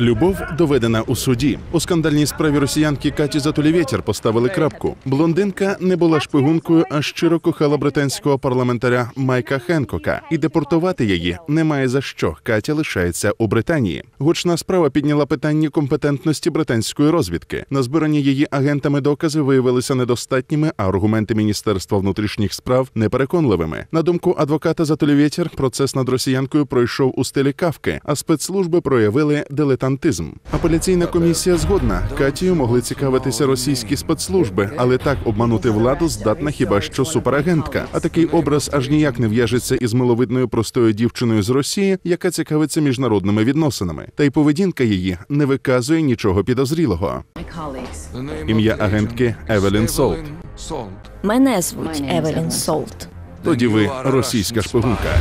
Любов доведена у суді. У скандальній справі росіянки Каті Затулєвєтєр поставили крапку. Блондинка не була шпигункою, а щиро кохала британського парламентаря Майка Хенкока. І депортувати її немає за що. Катя лишається у Британії. Гучна справа підняла питання компетентності британської розвідки. Назбирані її агентами докази виявилися недостатніми, а аргументи Міністерства внутрішніх справ непереконливими. На думку адвоката Затулєвєтєр, процес над росіянкою пройшов у стилі кавки, а спецслужби проявили дилетантизм. Апеляційна комісія згодна. Катію могли цікавитися російські спецслужби, але так обманути владу здатна хіба що суперагентка. А такий образ аж ніяк не в'яжеться із миловидною простою дівчиною з Росії, яка цікавиться міжнародними відносинами. Та й поведінка її не виказує нічого підозрілого. Ім'я агентки Евелін Солт. Мене звуть Евелін Солт. Тоді ви російська шпигунка.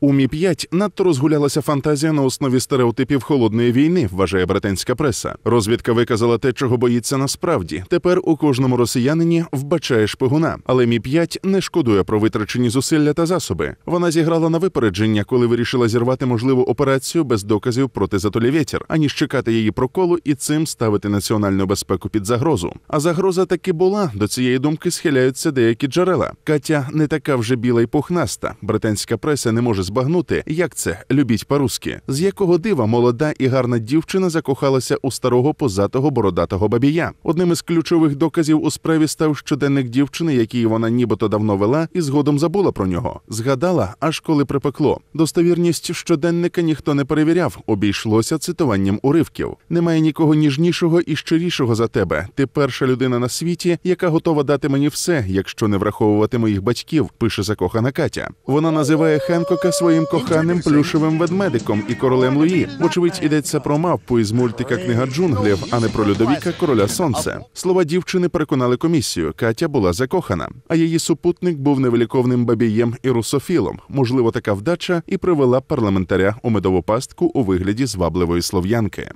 У Мі 5 надто розгулялася фантазія на основі стереотипів холодної війни, вважає британська преса. Розвідка виказала те, чого боїться насправді. Тепер у кожному росіянині вбачає шпигуна. Але Мі 5 не шкодує про витрачені зусилля та засоби. Вона зіграла на випередження, коли вирішила зірвати можливу операцію без доказів проти Затолєвєтєр, аніж чекати її проколу і цим ставити національну безпеку під загрозу. А загроза таки була. До цієї думки схиляються деякі джерела. Катя не така вже біла й пухнаста. Британська преса не може збагнути, як це любіть по-руски. З якого дива молода і гарна дівчина закохалася у старого позатого бородатого бабія. Одним із ключових доказів у справі став щоденник дівчини, який вона нібито давно вела, і згодом забула про нього. Згадала, аж коли припекло. Достовірність щоденника ніхто не перевіряв, обійшлося цитуванням уривків. Немає нікого ніжнішого і щирішого за тебе. Ти перша людина на світі, яка готова дати мені все, якщо не враховувати моїх батьків, пише закохана Катя. Вона називає Хенкока своїм коханим плюшевим ведмедиком і королем Луї. Вочевидь, йдеться про мавпу із мультика Книга джунглів, а не про Людовіка Короля Сонця. Слова дівчини переконали комісію. Катя була закохана, а її супутник був невеликовним бабієм і русофілом. Можливо, така вдача і привела парламентаря у медову пастку у вигляді звабливої слов'янки.